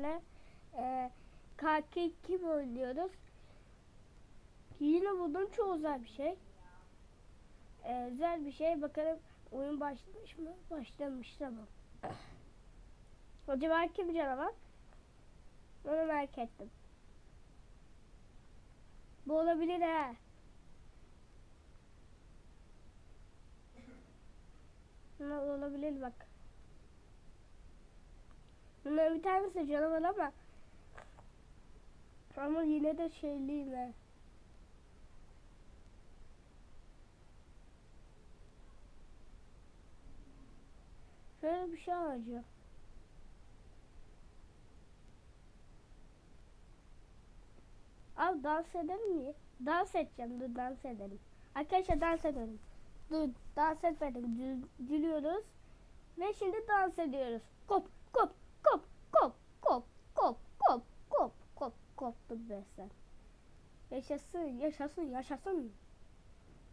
sizlerle e, kaki kim oynuyoruz. Yine buldum çok güzel bir şey. E, güzel bir şey. Bakalım oyun başlamış mı? Başlamış tamam. Acaba kim canavar? Onu merak ettim. Bu olabilir ha. Ne olabilir bak. Bunların bir tanesi canavar ama ama yine de şeyliyim ben. Şöyle bir şey alacağım. Abi dans edelim mi? Dans edeceğim. Dur dans edelim. Arkadaşlar dans edelim. Dur dans etmedik. Gül- Gülüyoruz. Ve şimdi dans ediyoruz. Kop kop kop kop kop kop kop koptu be sen. Yaşasın yaşasın yaşasın.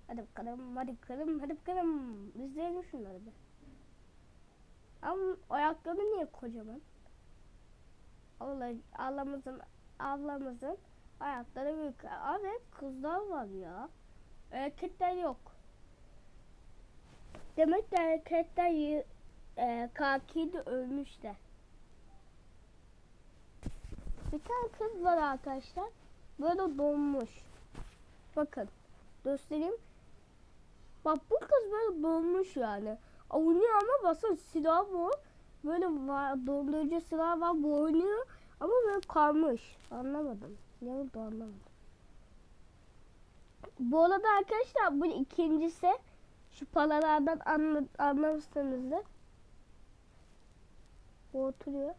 Hadi bakalım hadi bakalım hadi bakalım. İzleyelim şunları be. Ama ayakları niye kocaman? Allah ablamızın ablamızın ayakları büyük. Abi kızlar var ya. Erkekler yok. Demek ki erkekler e, kakiydi ölmüş de. Bir tane kız var arkadaşlar. Böyle donmuş. Bakın. Göstereyim. Bak bu kız böyle donmuş yani. Oynuyor ama basın silah bu. Böyle var, dondurucu silah var bu oynuyor. Ama böyle kalmış. Anlamadım. Ne oldu anlamadım. Bu arada arkadaşlar bu ikincisi. Şu paralardan anla, anlamışsınızdır. Bu oturuyor.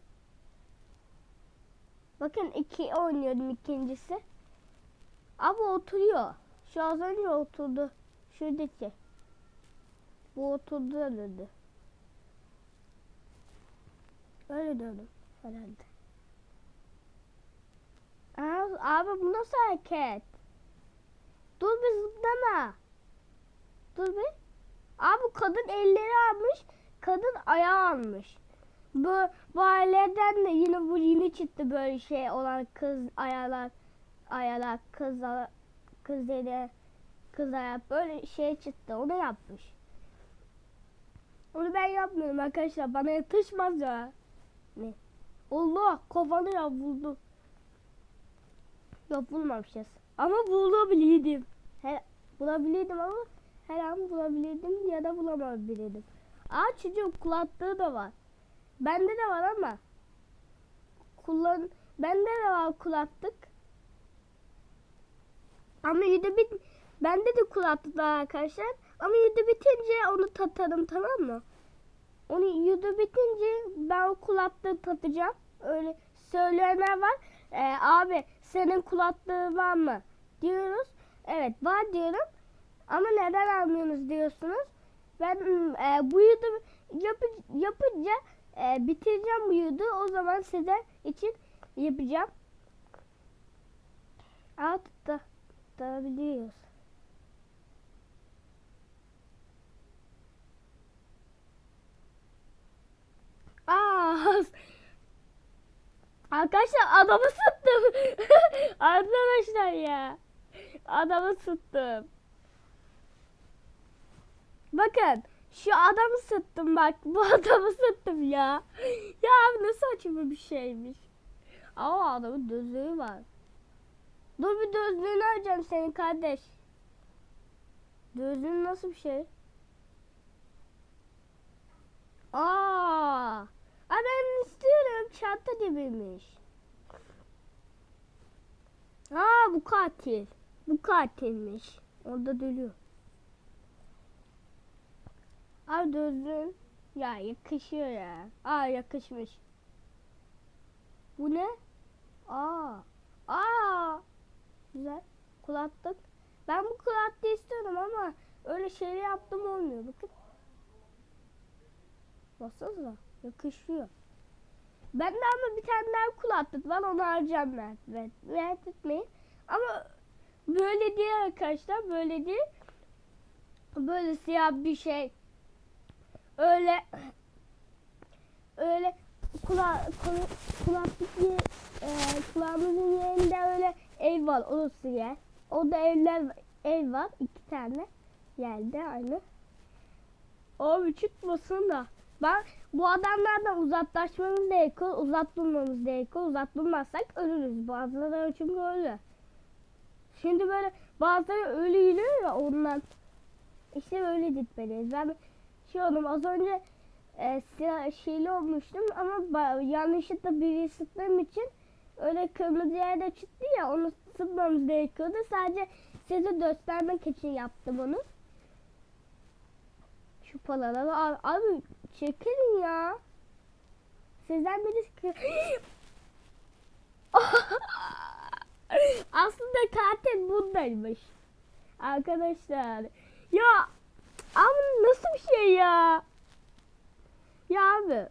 Bakın iki oynuyorum ikincisi. Abi oturuyor. Şu az önce oturdu. Şuradaki. Bu oturdu dedi. Öyle diyorum herhalde. Aa, abi bu nasıl hareket? Dur bir zıplama. Dur bir. Abi kadın elleri almış. Kadın ayağı almış. Bu, bu aileden de yine bu yeni çıktı böyle şey olan kız ayağlar ayağlar kız kız eli kız ayak böyle şey çıktı onu yapmış. Onu ben yapmıyorum arkadaşlar bana yatışmaz ya. Ne? Allah kafanı ya buldu. Yok bulmamışız. Ama bulabilirdim. Her, bulabilirdim ama her an bulabilirdim ya da bulamabilirdim. Aa çocuğun kulaklığı da var. Bende de var ama kullan bende de var kulaklık. Ama yüzde bit bende de kulaklık var arkadaşlar. Ama yüzde bitince onu tatarım tamam mı? Onu yüzde bitince ben o kulaklığı tatacağım. Öyle söyleyenler var. Ee, abi senin kulaklığın var mı? Diyoruz. Evet var diyorum. Ama neden almıyorsunuz diyorsunuz. Ben e, bu yudu yapı, yapınca e, bitireceğim bu yudu. O zaman size için yapacağım. Alt da tutabiliyoruz. Aa, Arkadaşlar adamı sıktım. Arkadaşlar ya. Adamı sıktım. Bakın şu adamı sıktım bak. Bu adamı sıktım ya. Ya abi ne saçma bir şeymiş. Ama adamın gözlüğü var. Dur bir gözlüğünü alacağım senin kardeş. Gözlüğün nasıl bir şey? Aa! Aa ben istiyorum. Çanta gibiymiş. Aa bu katil. Bu katilmiş. Orada dölüyor. Abi gözlüğün. Ya yakışıyor ya. Aa yakışmış. Bu ne? Aa. Aa. Güzel. Kulaklık. Ben bu kulaklığı istiyorum ama öyle şey yaptım olmuyor. Bakın. Baksanıza. Yakışıyor. Ben de ama bir tane daha kulaklık var onu alacağım ben. Evet. Merak etmeyin. Ama böyle değil arkadaşlar. Böyle değil. Böyle siyah bir şey öyle öyle kula, kula, kulaklık e, kulağımızın yerinde öyle ev var orası yer. O da evler ev var iki tane yerde aynı. Abi çıkmasın da. Bak bu adamlardan uzaklaşmamız da gerekiyor. Uzak durmamız gerekiyor. Uzak durmazsak ölürüz. Bazıları çünkü ölü. Şimdi böyle bazıları ölü ya ondan. İşte böyle gitmeliyiz. Ben şey oldum az önce e, siyah şeyli olmuştum ama yanlışlıkla biri sıktığım için öyle kırmızı yerde çıktı ya onu sıkmamız gerekiyordu. Sadece size göstermek için yaptım onu. Şu paraları al. Abi çekilin ya. Sizden birisi Aslında katil bundaymış. Arkadaşlar. Ya nasıl bir şey ya? Ya abi.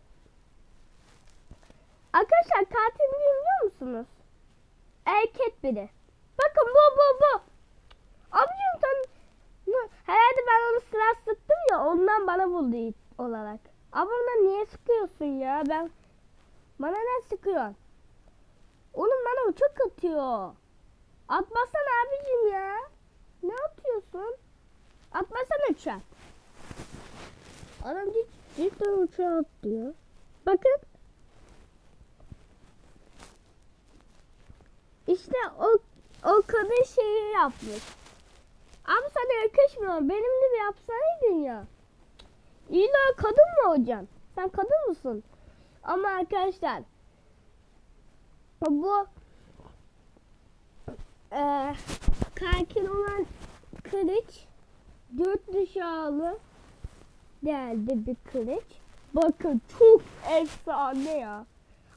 Arkadaşlar katil biliyor musunuz? Erkek biri. Bakın bu bu bu. Abicim sen herhalde ben onu silah sıktım ya ondan bana it olarak. Ama ona niye sıkıyorsun ya? Ben bana ne sıkıyorsun? Oğlum bana uçak atıyor. Atmasana abicim ya. Ne atıyorsun? Atmasana uçak. Adam cidden, uçağı atlıyor. Bakın. İşte o o kadın şeyi yapmış. Abi sana yakışmıyor. Benimle bir yapsaydın ya. İlla kadın mı olacaksın? Sen kadın mısın? Ama arkadaşlar bu eee kakin olan kılıç dört dışarılı değerli bir kılıç. Bakın çok efsane ya.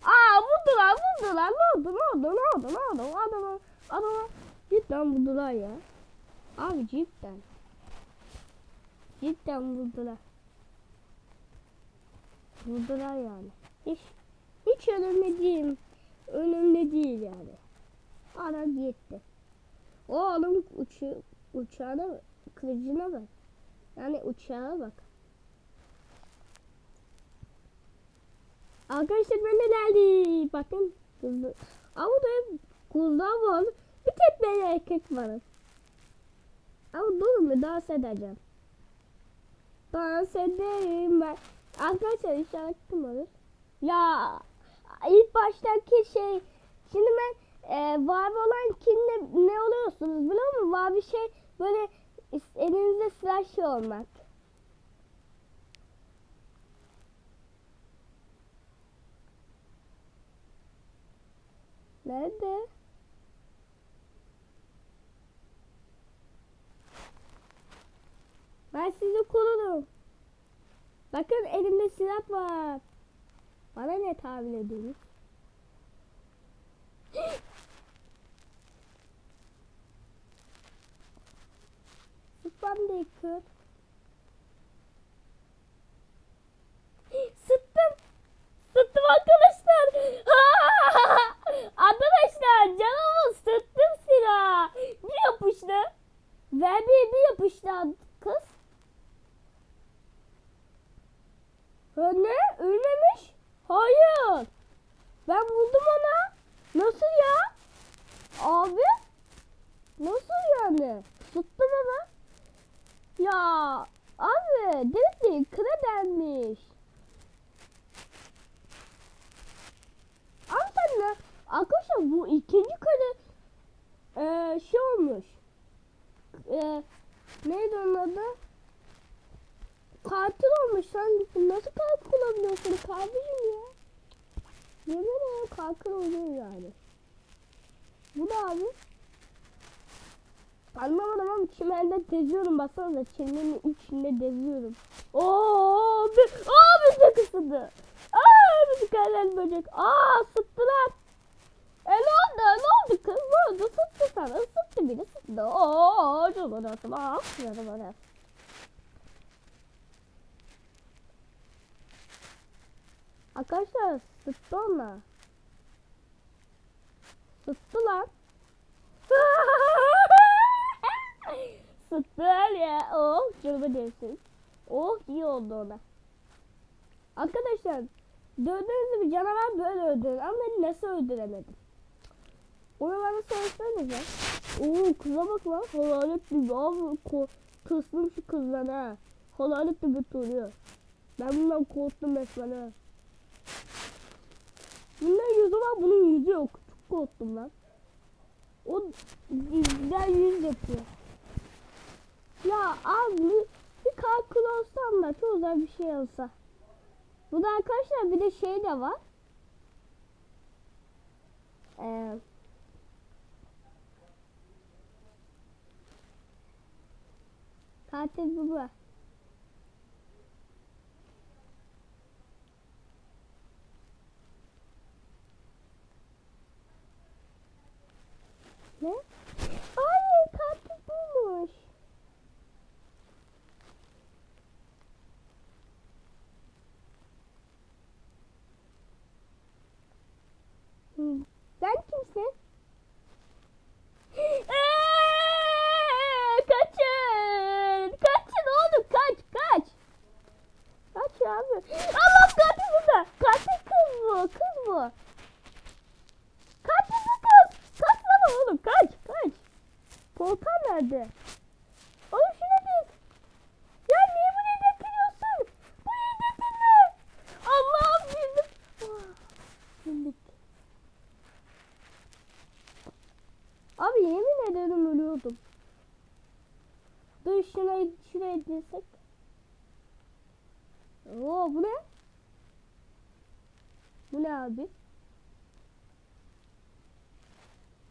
Aa vurdular vurdular ne oldu ne oldu ne oldu ne oldu adama adama cidden vurdular ya. Abi cidden. Cidden vurdular. Vurdular yani. Hiç hiç önemli değil. Önemli değil yani. Adam gitti. O adam uçu, uçağına. Kılıcına bak. Yani uçağa bak. Arkadaşlar ben geldi. Bakın. Ama da hep kızlar var. Bir tek ben erkek var. Ama durun mu dans edeceğim. Dans ederim ben. Arkadaşlar işaretim olur. Ya ilk baştaki şey şimdi ben e, vavi olan kimle ne oluyorsunuz biliyor musun? Vavi şey böyle elinizde silah şey olmak. Nerede? Ben sizi korurum. Bakın elimde silah var. Bana ne tahmin ediyorsunuz? Sıkmam. Sıktım. Sıktım arkadaşlar. arkadaşlar canımı sıktım silah. Bir yapıştı. Ve bir, bir yapıştı kız. Ha, ne? Ölmemiş? Hayır. Ben buldum ona. Nasıl ya? Abi? Nasıl yani? Tuttum ama. Ya abi demek ki kıra denmiş. Abi sen? Arkadaşlar bu ikinci kare eee şey olmuş. Eee neydi onun adı? Katil olmuş. Sen nasıl katil olabiliyorsun kardeşim ya? Yemin ederim katil oluyor yani. Bu da abi. Anlamadım ama çimende geziyorum baksanıza çimenin içinde geziyorum. Oo, bir, aa de kısıldı. Aa bir kalem böcek. Aa sıktılar. E ne oldu ne oldu kız ne oldu sıktı sana sıktı biri sıktı. Oo çok orası bak. Yarım orası. Arkadaşlar sıktı onlar. Sıktı lan. Sıktılar ya. Oh canıma değsin. Oh iyi oldu ona. Arkadaşlar gördüğünüz gibi canavar böyle öldürür ama ben nasıl öldüremedim. Oraları söylesenize. Oo kıza bak lan. Halalet gibi abi. Kıstım şu kızdan ha. Halalet gibi duruyor. Ben bundan korktum resmen ha. Bunun yüzü var bunun yüzü yok. Çok korktum lan. O güzel yüz yapıyor. Ya abi bir kalkül olsam da çok güzel bir şey olsa. Bu da arkadaşlar bir de şey de var. Ee, katil baba. Ne? Abi yemin ederim ölüyordum. Dur şuna şuraya girsek. Oo bu ne? Bu ne abi?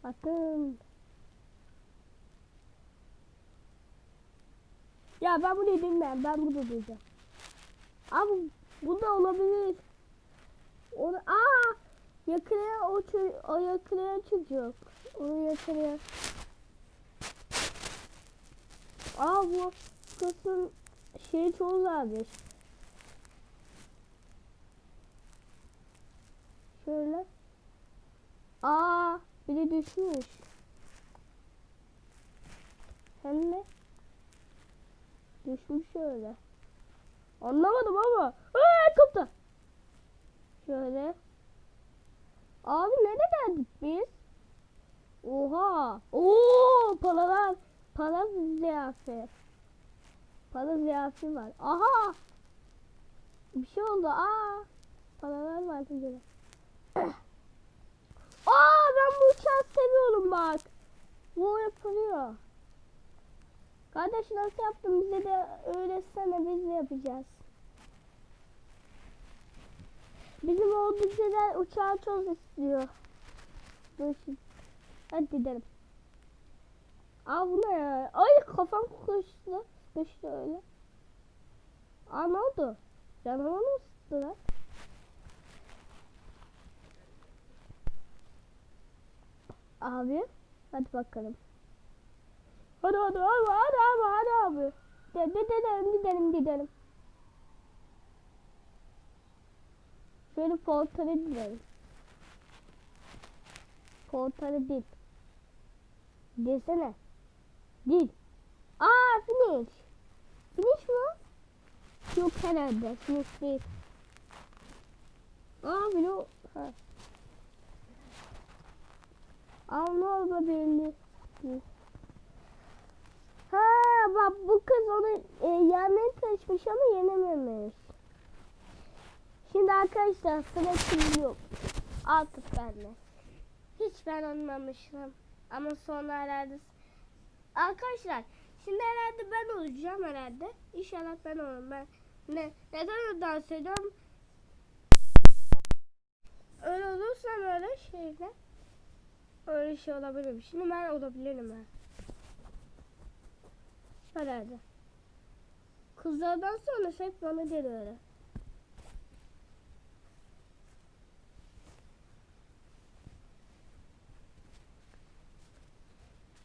Bakın. Ya ben bunu bilmem. Ben burada duracağım. Abi bu da olabilir. Onu aa yakalayan o o yakalayan çocuk. Onu yakalayan. Aa bu kızın şey çok güzelmiş. Şöyle. Aa biri düşmüş. Hem de düşmüş şöyle. Anlamadım ama. Aa koptu. Şöyle. Abi nereye geldik biz? Oha. Oo paralar. Para ziyafeti. Para ziyafeti var. Aha. Bir şey oldu. Aa. Paralar var burada. Aa ben bu uçağı seviyorum bak. Bu yapılıyor. Kardeş nasıl yaptın bize de öğretsene biz de yapacağız. Bizim orducular uçağı çok istiyor. Şimdi. Hadi gidelim. Aa bu ne ya? Ay kafam sıkıştı. Sıkıştı öyle. Aa ne oldu? Canıma mı sıktı lan? Abi hadi bakalım. Hadi hadi hadi hadi abi hadi abi. De, de, gidelim gidelim gidelim. Şöyle portale gidelim. Portale değil. Desene. Değil. Aa finish. Finish mi? Yok herhalde. Finish değil. Aa bir o. Ha. Aa ne oldu belli. Ha bak bu kız onu e, yenmeye çalışmış ama yenememiş. Şimdi arkadaşlar sıra kim yok. Artık bende. Hiç ben olmamışım. Ama sonra herhalde Arkadaşlar şimdi herhalde ben olacağım herhalde. İnşallah ben olurum. Ben ne neden dans ediyorum? Öyle olursam öyle şeyler. Öyle şey olabilir. Şimdi ben olabilirim ben. Herhalde. Kızlardan sonra hep bana geliyor.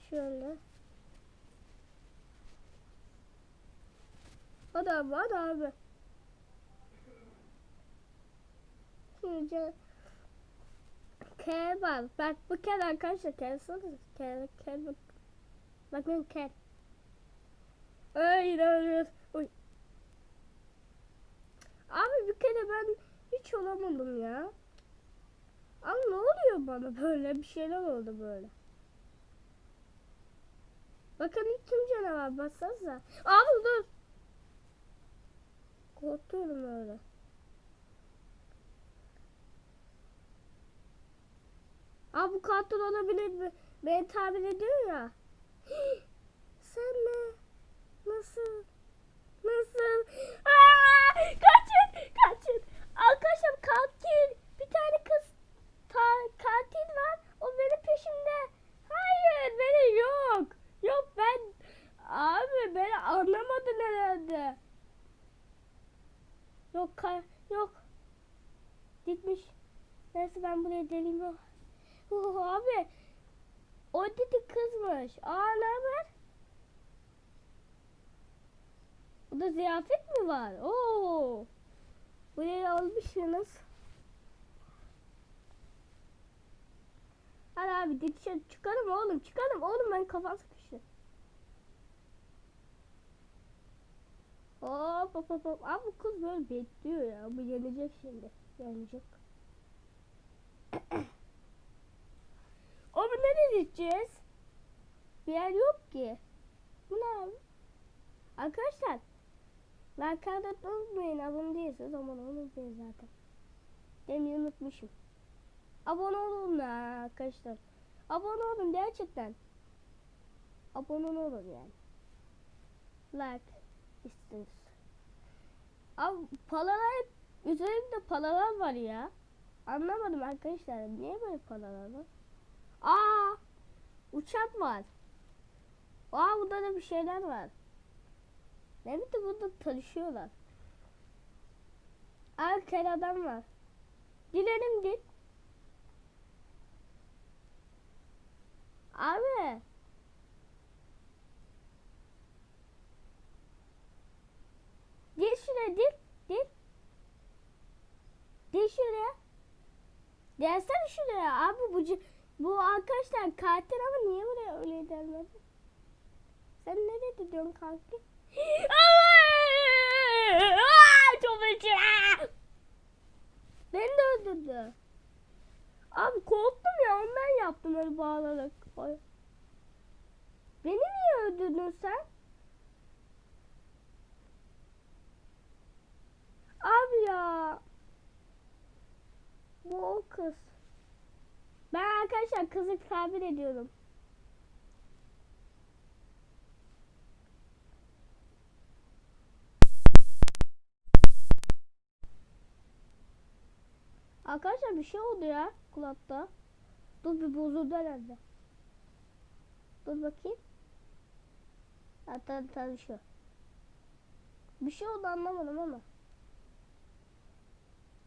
Şöyle. Abi hadi abi. Şimdi Kel var. Bak bu kel arkadaşlar kel sanırız. Kel kel bak. Bakın kel. Ay inanıyoruz. Uy. Abi bir kere ben hiç olamadım ya. Ama ne oluyor bana böyle? Bir şeyler oldu böyle. Bakın kim canavar bassanıza. Abi dur. Korkuyorum öyle. Abi bu katil olabilir mi? Beni tabir ediyor ya. Sen ne? Nasıl? Nasıl? Aa, kaçın! Kaçın! Arkadaşlar katil! Bir tane kız ta- katil var. O benim peşimde. Hayır beni yok. Yok ben abi beni anlamadın herhalde. Yok ka- yok. Gitmiş. Neyse ben buraya deliyim. Oh. Oh, abi. O dedi kızmış. Aa ne haber? Burada ziyafet mi var? Oo. Buraya almışsınız. Hadi abi dışarı çıkalım oğlum çıkalım oğlum ben kafam Hop hop hop hop. Abi bu kız böyle bekliyor ya. Bu yenecek şimdi. Yenecek. Oğlum nereye gideceğiz? Bir yer yok ki. Bu ne abi? Arkadaşlar like atmayı unutmayın. Abone değilseniz abone unutmayın zaten. Demeyi unutmuşum. Abone olun arkadaşlar. Abone olun gerçekten. Abone olun yani. Like istiyoruz. Abi palalar üzerinde palalar var ya. Anlamadım arkadaşlar. Niye böyle palalar var? Aa! Uçak var. Aa burada da bir şeyler var. Demek ki burada tanışıyorlar. Arkada adam var. Dilerim git. Abi. Gel şuraya dil. Dil. Dil şuraya. Gelsene şuraya. Abi bu bu arkadaşlar katil ama niye buraya öyle dermedi? Sen nereye gidiyorsun kanki? Çok acı. Beni de öldürdü. Abi korktum ya ondan yaptım öyle bağlarak. Ay. Beni niye öldürdün sen? Abi ya. Bu o kız. Ben arkadaşlar kızı tabir ediyorum. Arkadaşlar bir şey oldu ya kulakta. Dur bir bozuldu herhalde. Dur bakayım. Hatta tanışıyor. Bir şey oldu anlamadım ama.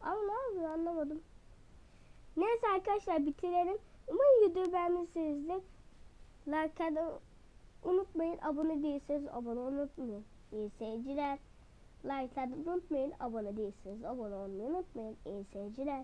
Ama ne yapıyor anlamadım. Neyse arkadaşlar bitirelim. Umarım videoyu beğenmişsinizdir. Like unutmayın. Abone değilseniz abone unutmayın. İyi seyirciler. Like unutmayın. Abone değilseniz abone olmayı unutmayın. İyi seyirciler.